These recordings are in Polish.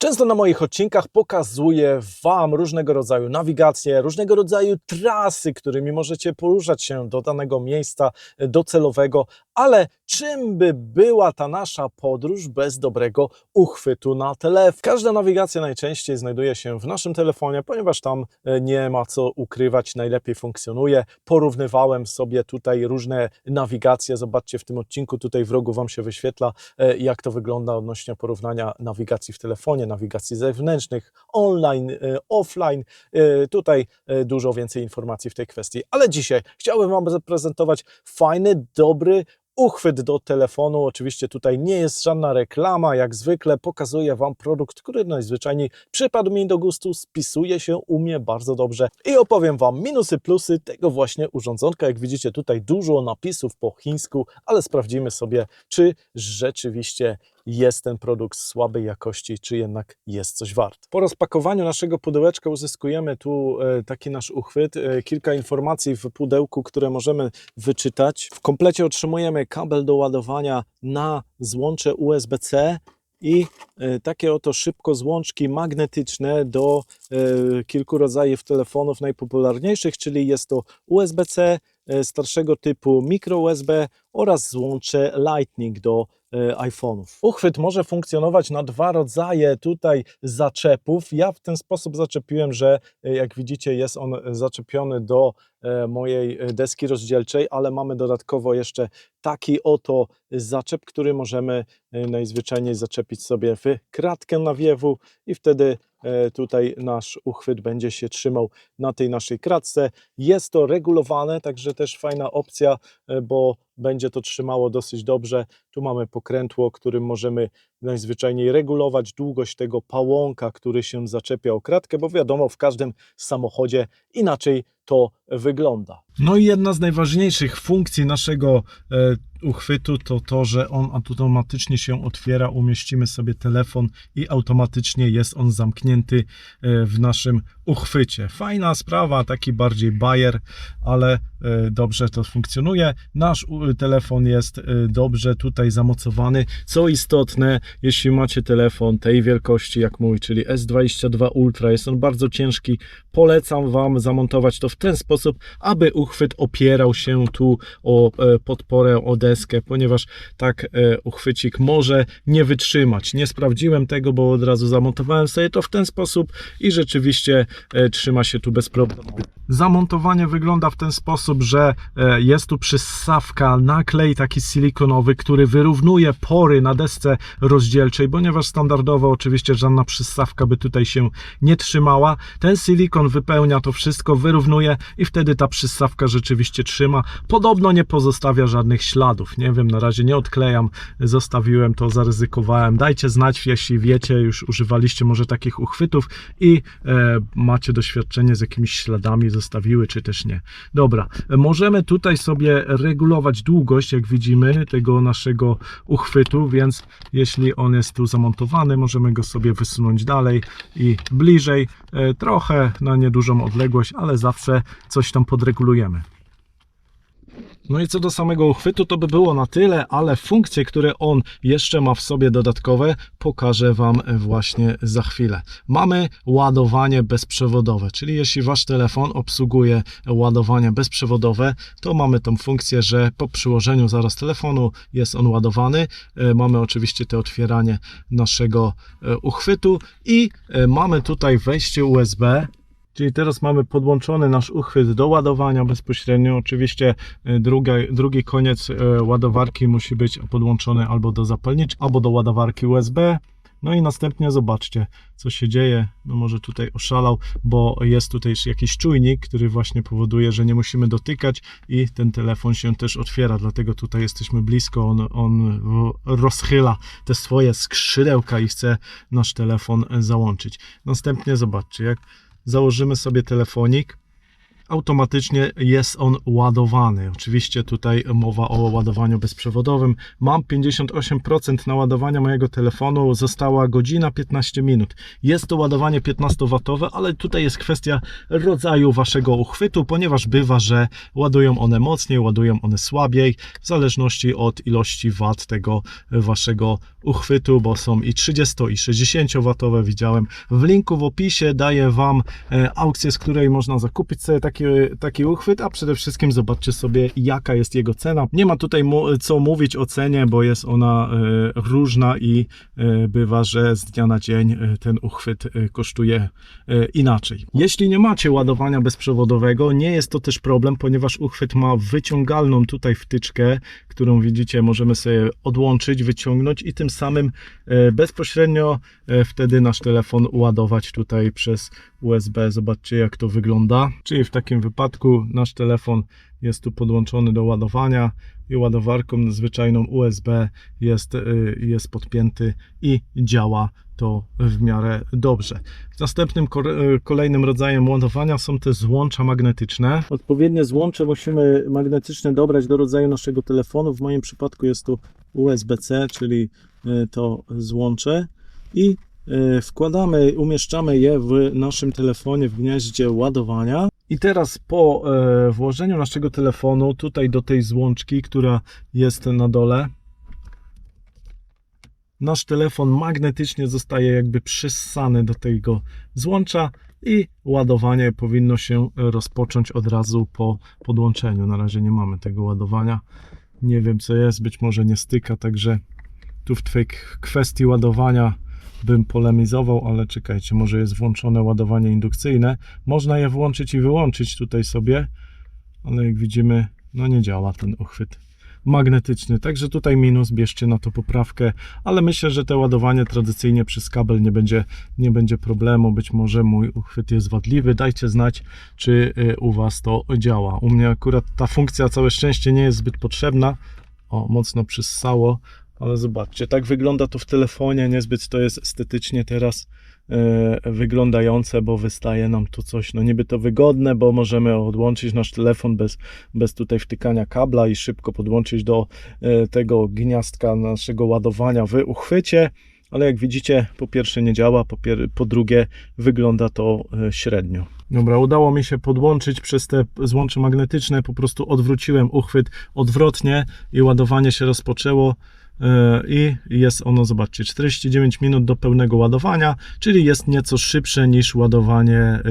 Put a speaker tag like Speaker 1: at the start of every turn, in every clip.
Speaker 1: Często na moich odcinkach pokazuję Wam różnego rodzaju nawigacje, różnego rodzaju trasy, którymi możecie poruszać się do danego miejsca docelowego, ale czym by była ta nasza podróż bez dobrego uchwytu na telefon? Każda nawigacja najczęściej znajduje się w naszym telefonie, ponieważ tam e, nie ma co ukrywać, najlepiej funkcjonuje. Porównywałem sobie tutaj różne nawigacje. Zobaczcie w tym odcinku, tutaj w rogu Wam się wyświetla, e, jak to wygląda odnośnie porównania nawigacji w telefonie, nawigacji zewnętrznych, online, e, offline. Tutaj dużo więcej informacji w tej kwestii. Ale dzisiaj chciałbym Wam zaprezentować fajny, dobry uchwyt do telefonu. Oczywiście tutaj nie jest żadna reklama, jak zwykle pokazuję Wam produkt, który najzwyczajniej przypadł mi do gustu, spisuje się u mnie bardzo dobrze i opowiem Wam minusy, plusy tego właśnie urządzonka. Jak widzicie tutaj dużo napisów po chińsku, ale sprawdzimy sobie, czy rzeczywiście jest ten produkt słabej jakości, czy jednak jest coś wart. Po rozpakowaniu naszego pudełeczka uzyskujemy tu e, taki nasz uchwyt, e, kilka informacji w pudełku, które możemy wyczytać. W komplecie otrzymujemy kabel do ładowania na złącze USB-C i e, takie oto szybko złączki magnetyczne do kilku rodzajów telefonów najpopularniejszych, czyli jest to USB-C, starszego typu micro USB oraz złącze Lightning do iPhone'ów. Uchwyt może funkcjonować na dwa rodzaje tutaj zaczepów. Ja w ten sposób zaczepiłem, że e, jak widzicie jest on zaczepiony do e, mojej e, deski rozdzielczej, ale mamy dodatkowo jeszcze taki oto zaczep, który możemy e, najzwyczajniej zaczepić sobie w kratkę nawiewu i wtedy e, tutaj nasz uchwyt będzie się trzymał na tej naszej kratce. Jest to regulowane, także też fajna opcja, e, bo będzie to trzymało dosyć dobrze. Tu mamy pokrętło, którym możemy najzwyczajniej regulować długość tego pałąka, który się zaczepia o kratkę, bo wiadomo, w każdym samochodzie inaczej to wygląda. No i jedna z najważniejszych funkcji naszego e, uchwytu to to, że on automatycznie się otwiera, umieścimy sobie telefon i automatycznie jest on zamknięty e, w naszym uchwycie. Fajna sprawa, taki bardziej bajer, ale e, dobrze to funkcjonuje. Nasz telefon jest dobrze tutaj zamocowany. Co istotne, jeśli macie telefon tej wielkości jak mój, czyli S22 Ultra, jest on bardzo ciężki, polecam Wam zamontować to w ten sposób, aby uchwyt opierał się tu o e, podporę, o deskę, ponieważ tak e, uchwycik może nie wytrzymać. Nie sprawdziłem tego, bo od razu zamontowałem sobie to w ten sposób i rzeczywiście e, trzyma się tu bez problemu. Zamontowanie wygląda w ten sposób, że jest tu przyssawka, naklej taki silikonowy, który wyrównuje pory na desce rozdzielczej, ponieważ standardowo oczywiście żadna przyssawka by tutaj się nie trzymała. Ten silikon wypełnia to wszystko, wyrównuje i wtedy ta przyssawka rzeczywiście trzyma. Podobno nie pozostawia żadnych śladów. Nie wiem, na razie nie odklejam, zostawiłem to, zaryzykowałem. Dajcie znać, jeśli wiecie, już używaliście może takich uchwytów i e, macie doświadczenie z jakimiś śladami zostawiły, czy też nie. Dobra, możemy tutaj sobie regulować długość, jak widzimy, tego naszego uchwytu, więc jeśli on jest tu zamontowany, możemy go sobie wysunąć dalej i bliżej, e, trochę na niedużą odległość, ale zawsze coś tam podregulujemy. No i co do samego uchwytu, to by było na tyle, ale funkcje, które on jeszcze ma w sobie dodatkowe, pokażę Wam właśnie za chwilę. Mamy ładowanie bezprzewodowe, czyli jeśli Wasz telefon obsługuje ładowanie bezprzewodowe, to mamy tą funkcję, że po przyłożeniu zaraz telefonu jest on ładowany. E, Mamy oczywiście to otwieranie naszego e, uchwytu i e, mamy tutaj wejście USB, Czyli teraz mamy podłączony nasz uchwyt do ładowania bezpośrednio. Oczywiście druga, drugi koniec e, ładowarki musi być podłączony albo do zapalniczki, albo do ładowarki USB. No i następnie zobaczcie, co się dzieje. No może tutaj oszalał, bo jest tutaj jakiś czujnik, który właśnie powoduje, że nie musimy dotykać i ten telefon się też otwiera. Dlatego tutaj jesteśmy blisko. On, on rozchyla te swoje skrzydełka i chce nasz telefon załączyć. Następnie zobaczcie, jak założymy sobie telefonik, automatycznie jest on ładowany. Oczywiście tutaj mowa o ładowaniu bezprzewodowym. Mam 58% naładowania mojego telefonu, została godzina 15 minut. Jest to ładowanie 15W, ale tutaj jest kwestia rodzaju waszego uchwytu, ponieważ bywa, że ładują one mocniej, ładują one słabiej, w zależności od ilości wat tego waszego uchwytu, bo są i 30 i 60 watowe widziałem. W linku w opisie daję wam e, aukcję, z której można zakupić sobie taki, taki uchwyt, a przede wszystkim zobaczcie sobie jaka jest jego cena. Nie ma tutaj co mówić o cenie, bo jest ona e, różna i e, bywa, że z dnia na dzień e, ten uchwyt kosztuje inaczej. Jeśli nie macie ładowania bezprzewodowego, nie jest to też problem, ponieważ uchwyt ma wyciągalną tutaj wtyczkę, którą widzicie, możemy sobie odłączyć, wyciągnąć i tym samym bezpośrednio wtedy nasz telefon ładować tutaj przez USB. Zobaczcie jak to wygląda. Czyli w takim wypadku nasz telefon jest tu podłączony do ładowania i ładowarką zwyczajną USB jest, y, jest podpięty i działa to w miarę dobrze. Następnym kor- kolejnym rodzajem ładowania są te złącza magnetyczne. Odpowiednie złącze musimy magnetyczne dobrać do rodzaju naszego telefonu. W moim przypadku jest to USB-C, czyli y, to złącze i y, wkładamy, umieszczamy je w naszym telefonie w gnieździe ładowania. I teraz po e, włożeniu naszego telefonu tutaj do tej złączki, która jest na dole, nasz telefon magnetycznie zostaje jakby przyssany do tego złącza i ładowanie powinno się rozpocząć od razu po podłączeniu. Na razie nie mamy tego ładowania. Nie wiem co jest, być może nie styka, także tu w tej kwestii ładowania bym polemizował, ale czekajcie, może jest włączone ładowanie indukcyjne. Można je włączyć i wyłączyć tutaj sobie, ale jak widzimy, no nie działa ten uchwyt magnetyczny. Także tutaj minus, bierzcie na to poprawkę, ale myślę, że to ładowanie tradycyjnie przez kabel nie będzie, nie będzie problemu. Być może mój uchwyt jest wadliwy. Dajcie znać, czy y, u Was to działa. U mnie akurat ta funkcja całe szczęście nie jest zbyt potrzebna. O, mocno przyssało, ale zobaczcie, tak wygląda to w telefonie. Niezbyt to jest estetycznie teraz e, wyglądające, bo wystaje nam tu coś, no niby to wygodne, bo możemy odłączyć nasz telefon bez, bez tutaj wtykania kabla i szybko podłączyć do e, tego gniazdka naszego ładowania w uchwycie, ale jak widzicie, po pierwsze nie działa, po, pier- po drugie wygląda to e, średnio. Dobra, udało mi się podłączyć przez te złącze magnetyczne, po prostu odwróciłem uchwyt odwrotnie i ładowanie się rozpoczęło i jest ono, zobaczcie, 49 minut do pełnego ładowania, czyli jest nieco szybsze niż ładowanie e,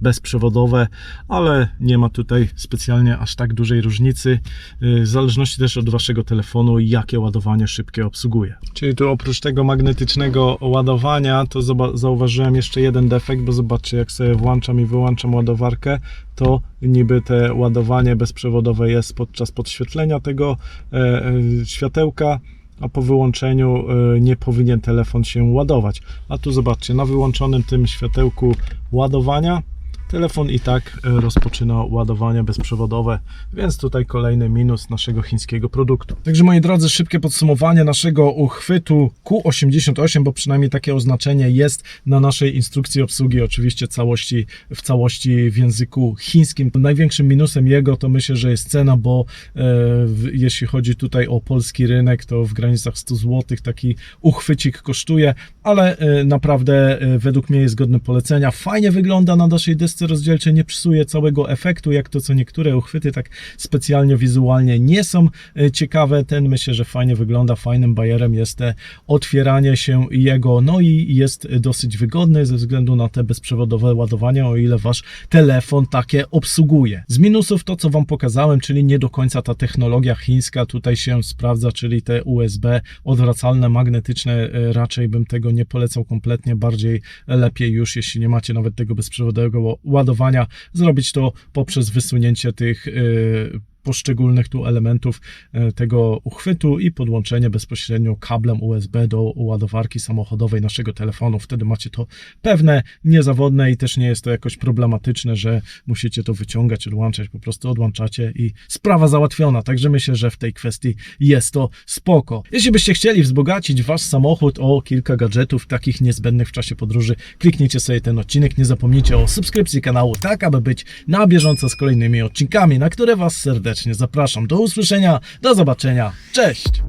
Speaker 1: bezprzewodowe, ale nie ma tutaj specjalnie aż tak dużej różnicy, e, w zależności też od waszego telefonu, jakie ładowanie szybkie obsługuje. Czyli tu oprócz tego magnetycznego ładowania, to zauważyłem jeszcze jeden defekt, bo zobaczcie, jak sobie włączam i wyłączam ładowarkę, to niby te ładowanie bezprzewodowe jest podczas podświetlenia tego e, e, światełka, a po wyłączeniu e, nie powinien telefon się ładować. A tu zobaczcie, na wyłączonym tym światełku ładowania telefon i tak e, rozpoczyna ładowanie bezprzewodowe, więc tutaj kolejny minus naszego chińskiego produktu. Także moi drodzy, szybkie podsumowanie naszego uchwytu Q88, bo przynajmniej takie oznaczenie jest na naszej instrukcji obsługi, oczywiście całości, w całości w języku chińskim. Największym minusem jego to myślę, że jest cena, bo e, jeśli chodzi tutaj o polski rynek, to w granicach 100 zł taki uchwycik kosztuje, ale e, naprawdę e, według mnie jest godny polecenia. Fajnie wygląda na naszej desce rozdzielczej, nie psuje całego efektu, jak to co niektóre uchwyty tak specjalnie wizualnie nie są e, ciekawe. Ten myślę, że fajnie wygląda, fajnym bajerem jest te otwieranie się jego, no i jest dosyć wygodny ze względu na te bezprzewodowe ładowanie, o ile wasz telefon takie obsługuje. Z minusów to, co wam pokazałem, czyli nie do końca ta technologia chińska tutaj się sprawdza, czyli te USB odwracalne, magnetyczne, e, raczej bym tego nie polecał kompletnie, bardziej lepiej już, jeśli nie macie nawet tego bezprzewodowego ładowania, zrobić to poprzez wysunięcie tych e, poszczególnych tu elementów e, tego uchwytu i podłączenie bezpośrednio kablem USB do ładowarki samochodowej naszego telefonu. Wtedy macie to pewne, niezawodne i też nie jest to jakoś problematyczne, że musicie to wyciągać, odłączać. Po prostu odłączacie i sprawa załatwiona. Także myślę, że w tej kwestii jest to spoko. Jeśli byście chcieli wzbogacić wasz samochód o kilka gadżetów takich niezbędnych w czasie podróży, kliknijcie sobie ten odcinek. Nie zapomnijcie o subskrypcji kanału, tak aby być na bieżąco z kolejnymi odcinkami, na które was serdecznie zapraszam. Do usłyszenia, do zobaczenia. Cześć!